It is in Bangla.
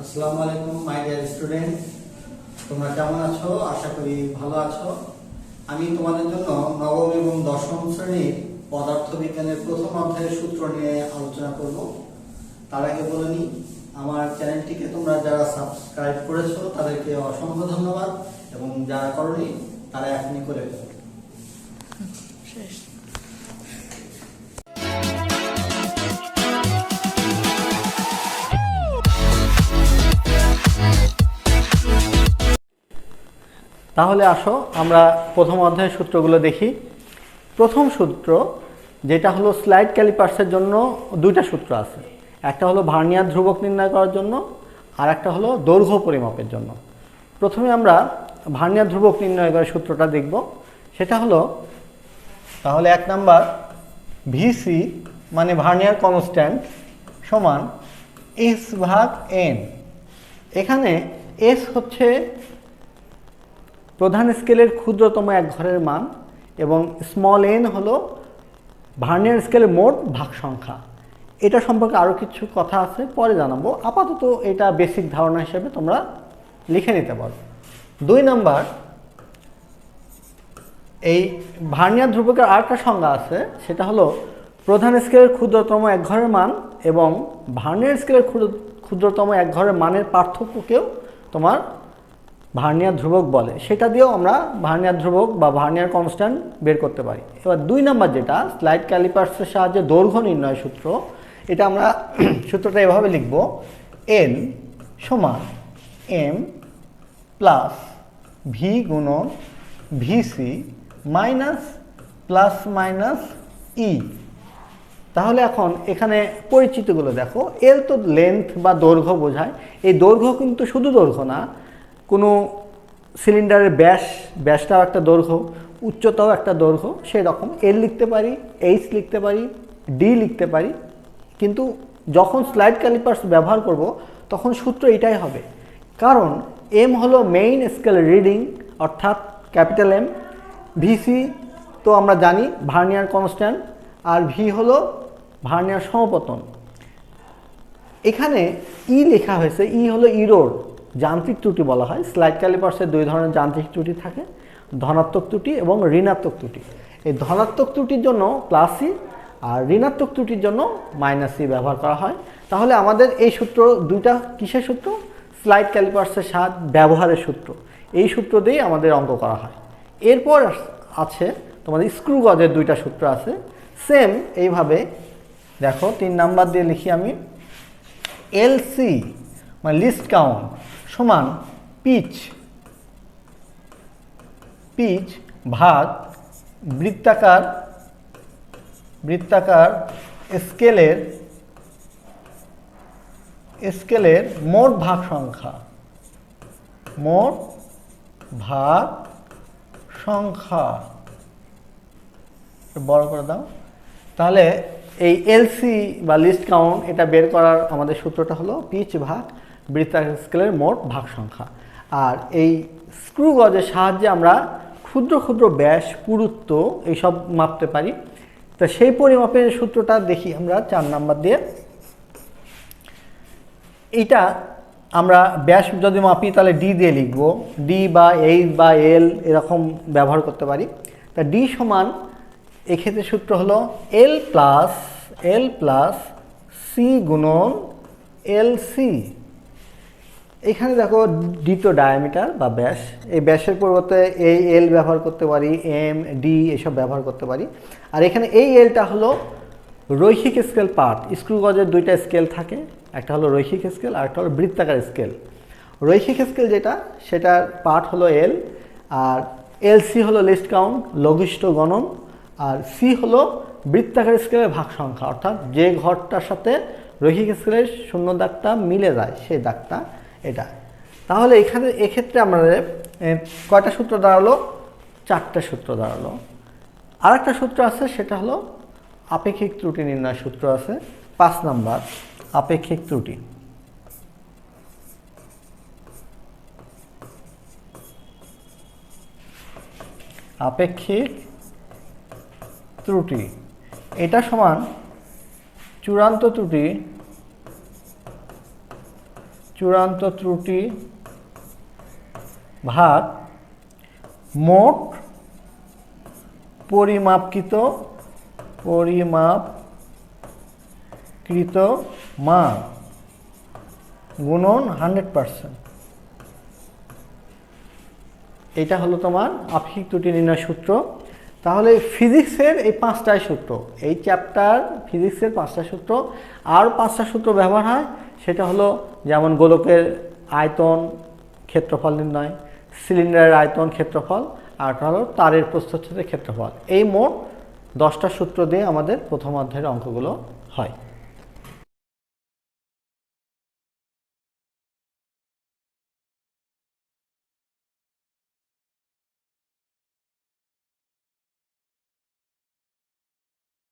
আসসালামু আলাইকুম মাই ডিয়ার স্টুডেন্ট তোমরা কেমন আছো? আশা করি ভালো আছো। আমি তোমাদের জন্য নবম এবং দশম শ্রেণির পদার্থবিজ্ঞানের প্রথম অধ্যায়ের সূত্র নিয়ে আলোচনা করব। তার আগে বলে নিই, আমার চ্যানেলটিকে তোমরা যারা সাবস্ক্রাইব করেছ, তাদেরকে অসংখ্য ধন্যবাদ এবং যারা করনি, তারা এখনই করে ফেলো। তাহলে আসো, আমরা প্রথম অধ্যায়ের সূত্রগুলো দেখি। প্রথম সূত্র, যেটা হলো স্লাইড ক্যালিপার্সের জন্য দুইটা সূত্র আছে। একটা হলো ভার্নিয়ার ধ্রুবক নির্ণয় করার জন্য, আর একটা হলো দৈর্ঘ্য পরিমাপের জন্য। প্রথমে আমরা ভার্নিয়ার ধ্রুবক নির্ণয় করার সূত্রটা দেখব। সেটা হলো, তাহলে এক নাম্বার, ভিসি মানে ভার্নিয়ার কনস্ট্যান্ট সমান এস ভাগ এন। এখানে এস হচ্ছে প্রধান স্কেলের ক্ষুদ্রতম এক ঘরের মান এবং স্মল এন হলো ভার্নিয়ার স্কেলের মোট ভাগ সংখ্যা। এটা সম্পর্কে আরও কিছু কথা আছে, পরে জানাব। আপাতত এটা বেসিক ধারণা হিসেবে তোমরা লিখে নিতে পারো। দুই নাম্বার, এই ভার্নিয়ার ধ্রুবকের আরেকটা সংজ্ঞা আছে, সেটা হলো প্রধান স্কেলের ক্ষুদ্রতম এক ঘরের মান এবং ভার্নিয়ার স্কেলের ক্ষুদ্র- ক্ষুদ্রতম এক ঘরের মানের পার্থক্যকেও তোমার ভার্নিয়ার ধ্রুবক বলে, সেটা দিয়েও আমরা ভার্নিয়ার ধ্রুবক বা ভার্নিয়ার কনস্ট্যান্ট বের করতে পারি। এবার দুই নাম্বার যেটা, স্লাইড ক্যালিপার্সের সাহায্যে দৈর্ঘ্য নির্ণয় সূত্র, এটা আমরা সূত্রটা এভাবে লিখব এল সমান এম প্লাস ভি গুণন VC minus plus minus E তাহলে এখন এখানে পরিচিতগুলো দেখো এল তো লেন্থ বা দৈর্ঘ্য বোঝায়, এই দৈর্ঘ্য কিন্তু শুধু দৈর্ঘ্য না কোনো সিলিন্ডারের ব্যাস, ব্যাসটাও একটা দৈর্ঘ্য, উচ্চতাও একটা দৈর্ঘ্য সেই রকম এল লিখতে পারি এইচ লিখতে পারি ডি লিখতে পারি। কিন্তু যখন স্লাইড ক্যালিপার্স ব্যবহার করব, তখন সূত্র এটাই হবে। কারণ এম হলো মেইন স্কেল রিডিং অর্থাৎ ক্যাপিটাল এম ভিসি তো আমরা জানি, ভার্নিয়ার কনস্ট্যান্ট আর ভি হলো ভার্নিয়ার সমপতন। এখানে ই লেখা হয়েছে ই হলো ইরোর যান্ত্রিক ত্রুটি বলা হয়। স্লাইড ক্যালিপার্সের দুই ধরনের যান্ত্রিক ত্রুটি থাকে, ধনাত্মক ত্রুটি এবং ঋণাত্মক ত্রুটি। এই ধনাত্মক ত্রুটির জন্য প্লাস ই আর ঋণাত্মক ত্রুটির জন্য মাইনাস ই ব্যবহার করা হয়। তাহলে আমাদের এই সূত্র, দুইটা কিসের সূত্র? স্লাইড ক্যালিপার্সের সাহায্য ব্যবহারের সূত্র। এই সূত্র দিয়েই আমাদের অঙ্ক করা হয়। এরপর আছে তোমাদের স্ক্রু গজের দুইটা সূত্র আছে। সেম এইভাবে, দেখো, তিন নাম্বার দিয়ে লিখি আমি। এলসি মানে লিস্ট কাউন্ট সমান পিচ। পিচ, ভাগ, বৃত্তাকার বৃত্তাকার স্কেলের স্কেলের মোট ভাগ সংখ্যা। মোট ভাগ সংখ্যা। বড় করে দাও। তাহলে এই এলসি বা লিস্ট কাউন্ট এটা বের করার আমাদের সূত্রটা হলো পিচ ভাগ বৃত্তাকার স্কেলের মোট ভাগ সংখ্যা আর এই স্ক্রু গজের সাহায্যে আমরা ক্ষুদ্র ক্ষুদ্র ব্যাস, পুরুত্ব এইসব মাপতে পারি। তা সেই পরিমাপের সূত্রটা দেখি আমরা চার নাম্বার দিয়ে। এইটা আমরা ব্যাস যদি মাপি তাহলে ডি দিয়ে লিখব। ডি বা এইচ বা এল এরকম ব্যবহার করতে পারি। তা ডি সমান এক্ষেত্রে সূত্র হলো L plus L plus C গুণন এল সি এখানে দেখো দ্বিতীয় ডায়ামিটার বা ব্যাস। এই ব্যাসের পরিবর্তে এই এল ব্যবহার করতে পারি এম ডি এসব ব্যবহার করতে পারি। আর এখানে এই এলটা হলো রৈখিক স্কেল পার্ট স্ক্রু গজের দুইটা স্কেল থাকে, একটা হলো রৈখিক স্কেল আর একটা হলো বৃত্তাকার স্কেল রৈখিক স্কেল যেটা, সেটার পার্ট হলো এল আর এল সি হলো লিস্ট কাউন্ট লঘিষ্ঠ গণন, আর সি হলো বৃত্তাকার স্কেলের ভাগ সংখ্যা। অর্থাৎ যে ঘরটার সাথে রৈখিক স্কেলের শূন্য দাগটা মিলে যায়, সেই দাগটা এটা। তাহলে এখানে, এক্ষেত্রে আমাদের কয়টা সূত্র দাঁড়াল? চারটা সূত্র দাঁড়াল। আর একটা সূত্র আছে, সেটা হলো আপেক্ষিক ত্রুটি নির্ণয় সূত্র আছে, পাঁচ নাম্বার, আপেক্ষিক ত্রুটি। আপেক্ষিক ত্রুটি, এটা সমান চূড়ান্ত ত্রুটি চূড়ান্ত ত্রুটি ভাগ মোট পরিমাপকৃত পরিমাপকৃত মান গুণন হান্ড্রেড পারসেন্ট। এটা হলো তোমার আপেক্ষিক ত্রুটি নির্ণয় সূত্র। তাহলে ফিজিক্সের এই পাঁচটাই সূত্র, এই চ্যাপ্টার ফিজিক্সের পাঁচটা সূত্র, আর পাঁচটা সূত্র ব্যবহার হয় সেটা হলো যেমন গোলকের আয়তন ক্ষেত্রফল নির্ণয়, সিলিন্ডারের আয়তন ক্ষেত্রফল, আর হলো তারের প্রস্থচ্ছেদের ক্ষেত্রফল। এই মোট দশটা সূত্র দিয়ে আমাদের প্রথম অধ্যায়ের অঙ্কগুলো হয়।